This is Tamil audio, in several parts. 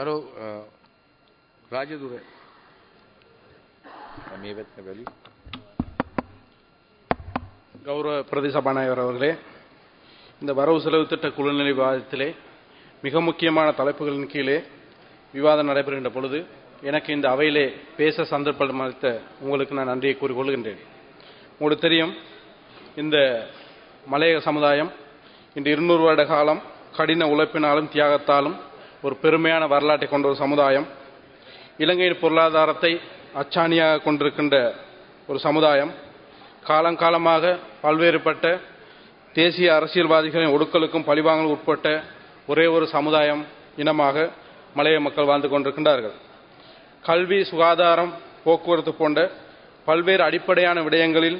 Caro uh, Raja Dure. கௌரவ பிரதிசபாநாயகர் அவர்களே இந்த வரவு செலவு திட்ட குழுநிலை விவாதத்திலே மிக முக்கியமான தலைப்புகளின் கீழே விவாதம் நடைபெறுகின்ற பொழுது எனக்கு இந்த அவையிலே பேச சந்தர்ப்பம் அளித்த உங்களுக்கு நான் நன்றியை கூறிக்கொள்கின்றேன். உங்களுக்கு தெரியும் இந்த மலையக சமுதாயம் இந்த இருநூறு வருட காலம் கடின உழைப்பினாலும் தியாகத்தாலும் ஒரு பெருமையான வரலாற்றை கொண்ட ஒரு சமுதாயம். இலங்கையின் பொருளாதாரத்தை அச்சாணியாக கொண்டிருக்கின்ற ஒரு சமுதாயம். காலங்காலமாக பல்வேறுபட்ட தேசிய அரசியல்வாதிகளின் ஒடுக்கலுக்கும் பழிவாங்கலும் உட்பட்ட ஒரே ஒரு சமுதாயம் இனமாக மலைய மக்கள் வாழ்ந்து கொண்டிருக்கின்றார்கள். கல்வி சுகாதாரம் போக்குவரத்து போன்ற பல்வேறு அடிப்படையான விடயங்களில்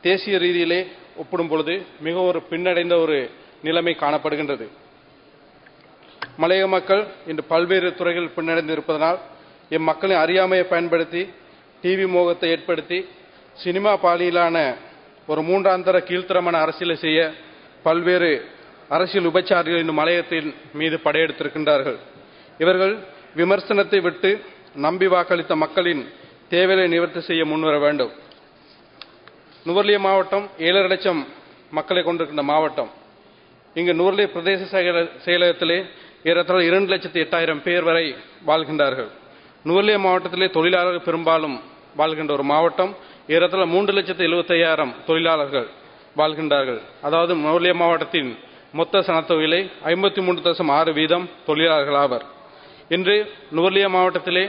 தேசிய ரீதியிலே ஒப்பிடும் பொழுது மிக ஒரு பின்னடைந்த ஒரு நிலைமை காணப்படுகின்றது. மலைய மக்கள் இன்று பல்வேறு துறைகளில் பின்னடைந்து இருப்பதனால் இம்மக்களின் அறியாமையை பயன்படுத்தி டிவி மோகத்தை ஏற்படுத்தி சினிமா பாலியிலான ஒரு மூன்றாந்தர கீழ்த்தரமான அரசியலை செய்ய பல்வேறு அரசியல் உபச்சாரிகள் இந்த மலையத்தின் மீது படையெடுத்திருக்கின்றார்கள். இவர்கள் விமர்சனத்தை விட்டு நம்பி வாக்களித்த மக்களின் தேவையை நிவர்த்தி செய்ய முன்வர வேண்டும். நுவர்லிய மாவட்டம் ஏழரை லட்சம் மக்களை கொண்டிருக்கின்ற மாவட்டம். இங்கு நுவர்லிய பிரதேச செயலகத்திலே ஏறத்தாழ இரண்டு லட்சத்தி எட்டாயிரம் பேர் வரை வாழ்கின்றார்கள். நுவர்லியா மாவட்டத்திலே தொழிலாளர்கள் பெரும்பாலும் வாழ்கின்ற ஒரு மாவட்டம். ஏறத்தாழ மூன்று லட்சத்தி எழுபத்தையாயிரம் தொழிலாளர்கள் வாழ்கின்றார்கள். அதாவது நுவர்லிய மாவட்டத்தின் மொத்த சனத்தொகையிலே ஐம்பத்தி மூன்று தசம் ஆறு வீதம் தொழிலாளர்கள் ஆவர். இன்று நுவர்லியா மாவட்டத்திலே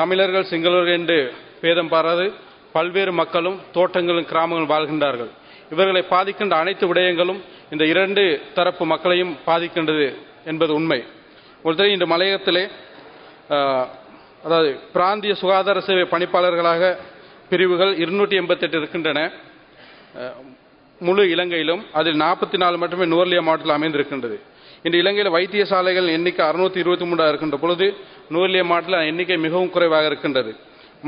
தமிழர்கள் சிங்களர்கள் என்று பேதம் பாராது பல்வேறு மக்களும் தோட்டங்களும் கிராமங்களும் வாழ்கின்றார்கள். இவர்களை பாதிக்கின்ற அனைத்து விடயங்களும் இந்த இரண்டு தரப்பு மக்களையும் பாதிக்கின்றது என்பது உண்மை. ஒருத்தர் இன்று இந்த மலையகத்திலே அதாவது பிராந்திய சுகாதார சேவை பணிப்பாளர்களாக பிரிவுகள் இருநூற்றி எண்பத்தெட்டு இருக்கின்றன. முழு இலங்கையிலும் அதில் நாற்பத்தி நாலு மட்டுமே நுவர்லியா மாவட்டத்தில் அமைந்திருக்கின்றது. இன்று இலங்கையில் வைத்தியசாலைகள் எண்ணிக்கை அறுநூத்தி இருபத்தி மூன்றாக இருக்கின்ற பொழுது நுவர்லியா மாவட்டத்தில் எண்ணிக்கை மிகவும் குறைவாக இருக்கின்றது.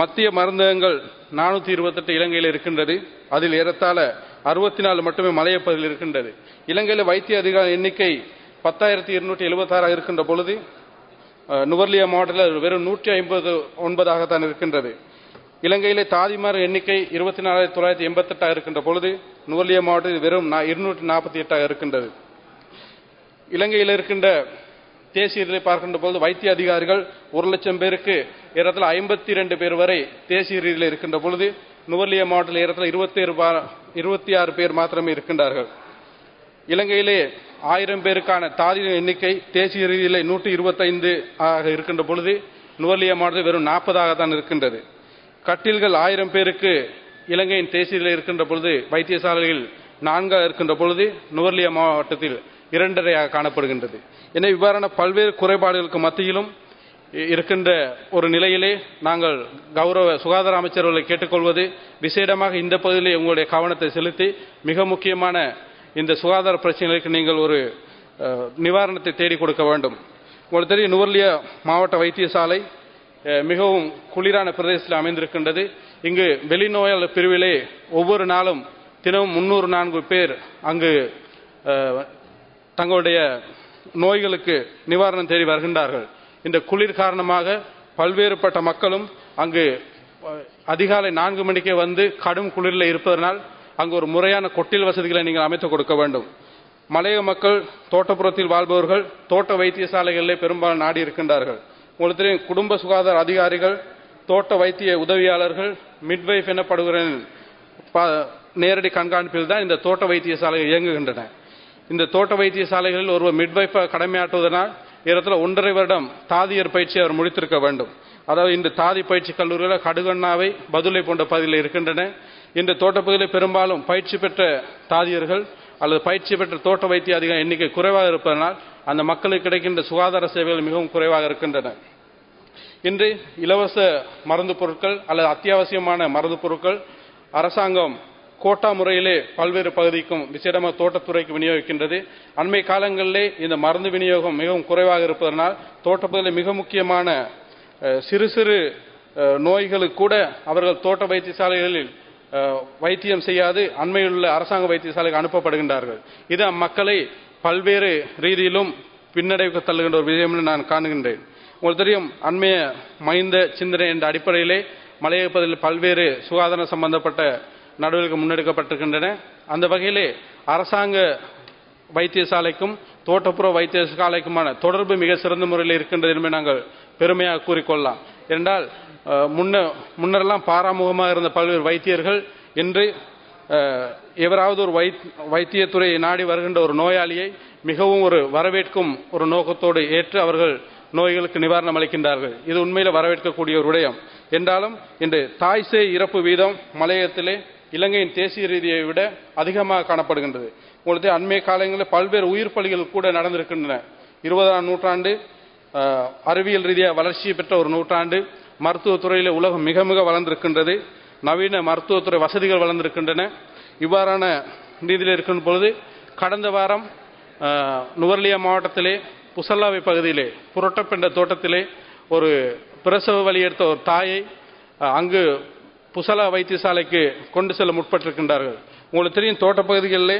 மத்திய மருந்தகங்கள் நானூற்றி இருபத்தெட்டு இலங்கையில் இருக்கின்றது. அதில் ஏறத்தாழ அறுபத்தி நாலு மட்டுமே மலையப்பகுதியில் இருக்கின்றது. இலங்கையில் வைத்திய அதிகாரி எண்ணிக்கை பத்தாயிரத்தி இருநூற்றி எழுபத்தாறாக இருக்கின்ற பொழுது நுவர்லியா மாவட்டத்தில் வெறும் நூற்றி ஐம்பது ஒன்பதாகத்தான் இருக்கின்றது. இலங்கையிலே தாதிமார் எண்ணிக்கை இருபத்தி நாலாயிரத்தி தொள்ளாயிரத்தி எண்பத்தெட்டாக இருக்கின்ற பொழுது நுவர்லியா மாவட்டத்தில் வெறும் இருநூற்றி நாற்பத்தி எட்டாக இருக்கின்றது. இலங்கையில் இருக்கின்ற தேசிய பார்க்கின்ற பொழுது வைத்திய அதிகாரிகள் ஒரு லட்சம் பேருக்கு ஏறத்தில் ஐம்பத்தி ரெண்டு பேர் வரை தேசிய ரீதியில் இருக்கின்ற பொழுது நுவர்லியா மாவட்டத்தில் ஏறத்தில் இருபத்தி இருபத்தி ஆறு பேர் மாத்திரமே இருக்கின்றார்கள். இலங்கையிலே ஆயிரம் பேருக்கான தாதியின் எண்ணிக்கை தேசிய ரீதியில் நூற்றி இருபத்தைந்து ஆக இருக்கின்ற பொழுது நுவர்லியா மாவட்டத்தில் வெறும் நாற்பதாக தான் இருக்கின்றது. கட்டில்கள் ஆயிரம் பேருக்கு இலங்கையின் தேசியில் இருக்கின்ற பொழுது வைத்தியசாலையில் நான்காக இருக்கின்ற பொழுது நுவர்லியா மாவட்டத்தில் இரண்டரையாக காணப்படுகின்றது. எனவே இவ்வாறான பல்வேறு குறைபாடுகளுக்கு மத்தியிலும் இ- இருக்கின்ற ஒரு நிலையிலே நாங்கள் கௌரவ சுகாதார அமைச்சர்களை கேட்டுக்கொள்வது விசேடமாக இந்த பகுதியிலே உங்களுடைய கவனத்தை செலுத்தி மிக முக்கியமான இந்த சுகாதார பிரச்சனைகளுக்கு நீங்கள் ஒரு நிவாரணத்தை தேடி கொடுக்க வேண்டும். உங்களுக்கு தெரியும் நுவர்லியா மாவட்ட வைத்தியசாலை மிகவும் குளிரான பிரதேசத்தில் அமைந்திருக்கின்றது. இங்கு வெளிநோயாளர் பிரிவிலே ஒவ்வொரு நாளும் தினமும் முன்னூறு நான்கு பேர் அங்கு தங்களுடைய நோய்களுக்கு நிவாரணம் தேடி வருகின்றார்கள். இந்த குளிர் காரணமாக பல்வேறுபட்ட மக்களும் அங்கு அதிகாலை நான்கு மணிக்கே வந்து கடும் குளிரில் இருப்பதனால் அங்கு ஒரு முறையான கொட்டில் வசதிகளை நீங்கள் அமைத்துக் கொடுக்க வேண்டும். மலைய மக்கள் தோட்டப்புறத்தில் வாழ்பவர்கள் தோட்ட வைத்தியசாலைகளிலே பெரும்பாலும் நாடி இருக்கின்றார்கள். உங்களுக்கு தெரியும் குடும்ப சுகாதார அதிகாரிகள் தோட்ட வைத்திய உதவியாளர்கள் மிட்வைஃப் எனப்படுகிற ப- நேரடி கண்காணிப்பில் தான் இந்த தோட்ட வைத்தியசாலைகள் இயங்குகின்றன. இந்த தோட்ட வைத்தியசாலைகளில் ஒருவர் மிட்வைஃபை கடமையாற்றுவதனால் இடத்துல ஒன்றரை வருடம் தாதியர் பயிற்சி அவர் முடித்திருக்க வேண்டும். அதாவது இந்த தாதி பயிற்சி கல்லூரியில் கடுகண்ணாவை பதுளை போன்ற பகுதியில் இருக்கின்றன. இந்த தோட்டப்பகுதியில் பெரும்பாலும் பயிற்சி பெற்ற தாதியர்கள் அல்லது பயிற்சி பெற்ற தோட்ட வைத்திய அதிகம் எண்ணிக்கை குறைவாக இருப்பதனால் அந்த மக்களுக்கு கிடைக்கின்ற சுகாதார சேவைகள் மிகவும் குறைவாக இருக்கின்றன. இன்று இலவச மருந்து பொருட்கள் அல்லது அத்தியாவசியமான மருந்து பொருட்கள் அரசாங்கம் கோட்டா முறையிலே பல்வேறு பகுதிக்கும் விசேடமாக தோட்டத்துறைக்கு விநியோகிக்கின்றது. அண்மை காலங்களிலே இந்த மருந்து விநியோகம் மிகவும் குறைவாக இருப்பதனால் தோட்டப்பகுதியில் மிக முக்கியமான சிறு சிறு நோய்களுக்கு கூட அவர்கள் தோட்ட வைத்தியசாலைகளில் வைத்தியம் செய்யாது அண்மையிலுள்ள அரசாங்க வைத்தியசாலைக்கு அனுப்பப்படுகின்றார்கள். இது அம்மக்களை பல்வேறு ரீதியிலும் பின்னடைவுக்கு தள்ளுகின்ற ஒரு விஷயம் நான் காணுகின்றேன். உங்களுக்கு தெரியும் அண்மைய மைந்த சிந்தனை என்ற அடிப்படையிலே மலையக பகுதியில் பல்வேறு சுகாதாரம் சம்பந்தப்பட்ட நடவடிக்கை முன்னெடுக்கப்பட்டிருக்கின்றன. அந்த வகையிலே அரசாங்க வைத்தியசாலைக்கும் தோட்டப்புற வைத்தியசாலைக்குமான தொடர்பு மிக சிறந்த முறையில் இருக்கின்றது என்பதை நாங்கள் பெருமையாக கூறிக்கொள்ளலாம். என்றால் முன்ன முன்னரெல்லாம் பாராமுகமாக இருந்த பல்வேறு வைத்தியர்கள் இன்று எவராவது ஒரு வைத் வைத்தியத்துறையை நாடி வருகின்ற ஒரு நோயாளியை மிகவும் ஒரு வரவேற்கும் ஒரு நோக்கத்தோடு ஏற்று அவர்கள் நோய்களுக்கு நிவாரணம் அளிக்கின்றார்கள். இது உண்மையில் வரவேற்கக்கூடிய ஒரு விடயம். என்றாலும் இன்று தாய் சேய் இறப்பு வீதம் மலையகத்திலே இலங்கையின் தேசிய ரீதியை விட அதிகமாக காணப்படுகின்றது. உங்களுக்கு அண்மை காலங்களில் பல்வேறு உயிர் பலிகள் கூட நடந்திருக்கின்றன. இருபதாம் நூற்றாண்டு அறிவியல் ரீதியாக வளர்ச்சி பெற்ற ஒரு நூற்றாண்டு. மருத்துவத்துறையில் உலகம் மிக மிக வளர்ந்திருக்கின்றது. நவீன மருத்துவத்துறை வசதிகள் வளர்ந்திருக்கின்றன. இவ்வாறான ரீதியில் இருக்கும் பொழுது கடந்த வாரம் நுவர்லியா மாவட்டத்திலே புசல்லாவை பகுதியிலே புரட்டப்பெண்ட தோட்டத்திலே ஒரு பிரசவ வழி எடுத்த ஒரு தாயை அங்கு புசலா வைத்தியசாலைக்கு கொண்டு செல்ல முற்பட்டிருக்கின்றார்கள். உங்களுக்கு தெரியும் தோட்டப்பகுதிகளிலே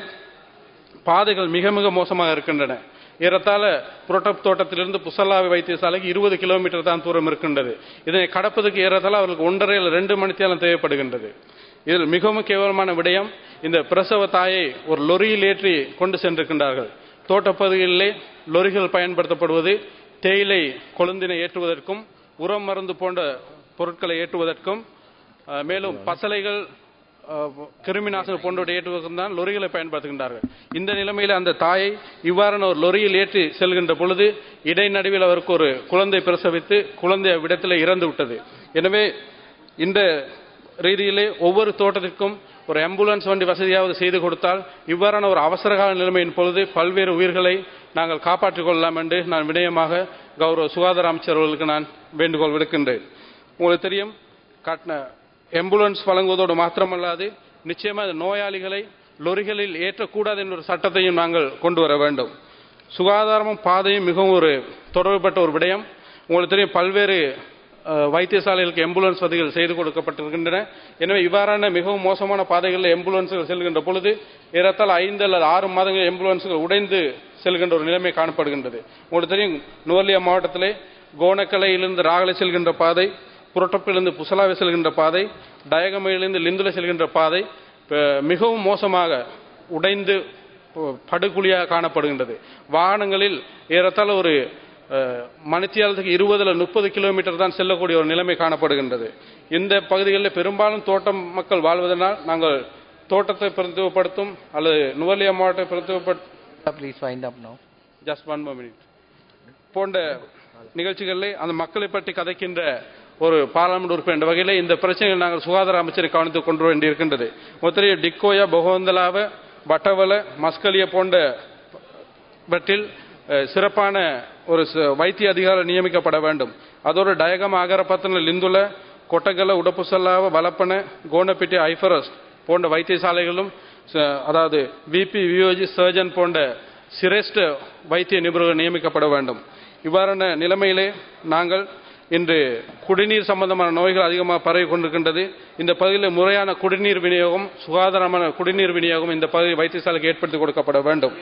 பாதைகள் மிக மிக மோசமாக இருக்கின்றன. ஏறத்தாழ புரோட்டப் தோட்டத்திலிருந்து புசல்லாவை வைத்தியசாலைக்கு இருபது கிலோமீட்டர் தான் தூரம் இருக்கின்றது. இதனை கடப்பதற்கு ஏறத்தாழ அவர்களுக்கு ஒன்றரை ரெண்டு மணித்தேலம் தேவைப்படுகின்றது. இதில் மிகவும் கேவலமான விடயம் இந்த பிரசவ தாயை ஒரு லொரியில் ஏற்றி கொண்டு சென்றிருக்கின்றார்கள். தோட்டப்பகுதிகளிலே லொரிகள் பயன்படுத்தப்படுவது தேயிலை கொழுந்தினை ஏற்றுவதற்கும் உரம் மருந்து போன்ற பொருட்களை ஏற்றுவதற்கும் மேலும் பசலைகள் கிருமி கிருமிநாசினி போன்றவற்றை ஏற்றுவதற்கும் தான் லொரிகளை பயன்படுத்துகின்றார்கள். இந்த நிலைமையில் அந்த தாயை இவ்வாறான ஒரு லொரியில் ஏற்றி செல்கின்ற பொழுது இடைநடுவில் அவருக்கு ஒரு குழந்தை பிரசவித்து குழந்தை அவ்விடத்தில் இறந்து விட்டது. எனவே இந்த ரீதியிலே ஒவ்வொரு தோட்டத்திற்கும் ஒரு ஆம்புலன்ஸ் வண்டி வசதியாவது செய்து கொடுத்தால் இவ்வாறான ஒரு அவசரகால நிலைமையின் பொழுது பல்வேறு உயிர்களை நாங்கள் காப்பாற்றிக் கொள்ளலாம் என்று நான் விடயமாக கௌரவ சுகாதார அமைச்சர் அவர்களுக்கு நான் வேண்டுகோள் விடுக்கின்றேன். உங்களுக்கு தெரியும் காட்டின எம்புலன்ஸ் வழங்குவதோடு மாத்திரமல்லாது நிச்சயமாக நோயாளிகளை லொரிகளில் ஏற்றக்கூடாது என்ற ஒரு சட்டத்தையும் நாங்கள் கொண்டு வர வேண்டும். சுகாதாரமும் பாதையும் மிகவும் ஒரு தொடர்புபட்ட ஒரு விடயம். உங்களுக்கு தெரியும் பல்வேறு வைத்தியசாலைகளுக்கு ஆம்புலன்ஸ் வசதிகள் செய்து கொடுக்கப்பட்டிருக்கின்றன. எனவே இவ்வாறான மிகவும் மோசமான பாதைகளில் ஆம்புலன்ஸ்கள் செல்கின்ற பொழுது ஏறத்தால் ஐந்து அல்லது ஆறு மாதங்கள் ஆம்புலன்ஸ்கள் உடைந்து செல்கின்ற ஒரு நிலைமை காணப்படுகின்றது. உங்களுக்கு தெரியும் நுவர்லியா மாவட்டத்திலே கோணக்கலையிலிருந்து ராகலை செல்கின்ற பாதை புரட்டப்பிலிருந்து புசலாவை செல்கின்ற பாதை டயகமையிலிருந்து லிந்துல செல்கின்ற பாதை மிகவும் மோசமாக உடைந்து படுகுழியாக காணப்படுகின்றது. வாகனங்களில் ஏறத்தாழ ஒரு மணித்தியாலத்துக்கு இருபதுல முப்பது கிலோமீட்டர் தான் செல்லக்கூடிய ஒரு நிலைமை காணப்படுகின்றது. இந்த பகுதிகளில் பெரும்பாலும் தோட்டம் மக்கள் வாழ்வதனால் நாங்கள் தோட்டத்தை பிரதிநிதிப்படுத்தும் அல்லது நுவலியா மாவட்டத்தை now. ஜஸ்ட் ஒன் மினிட் போன்ற நிகழ்ச்சிகளிலே அந்த மக்களை பற்றி கதைக்கின்ற ஒரு பாராளுமன்ற உறுப்பினர் என்ற இந்த பிரச்சனைகள் நாங்கள் சுகாதார அமைச்சரை கவனித்துக் கொண்டு வேண்டியிருக்கின்றது. ஒருத்தரைய டிக்கோயா பொகவந்தலாவ பட்டவல மஸ்கலிய போன்ற வற்றில் சிறப்பான ஒரு ச- வைத்திய அதிகாரி நியமிக்கப்பட வேண்டும். அதோடு டயகம் ஆகரப்பத்தன லிந்துல கொட்டகல உடப்புசல்லாவ வலப்பன கோணப்பிட்டி ஐஃபரஸ் போன்ற வைத்தியசாலைகளும் ச- அதாவது விபி வியோஜி சர்ஜன் போன்ற சிரேஷ்ட வைத்திய நிபுணர்கள் நியமிக்கப்பட வேண்டும். இவ்வாறான நிலைமையிலே நாங்கள் இன்று குடிநீர் சம்பந்தமான நோய்கள் அதிகமாக பரவி கொண்டிருக்கின்றது. இந்த பகுதியில் முறையான குடிநீர் விநியோகம் சுகாதாரமான குடிநீர் விநியோகம் இந்த பகுதி வைத்தியசாலைக்கு ஏற்படுத்தி கொடுக்கப்பட வேண்டும்.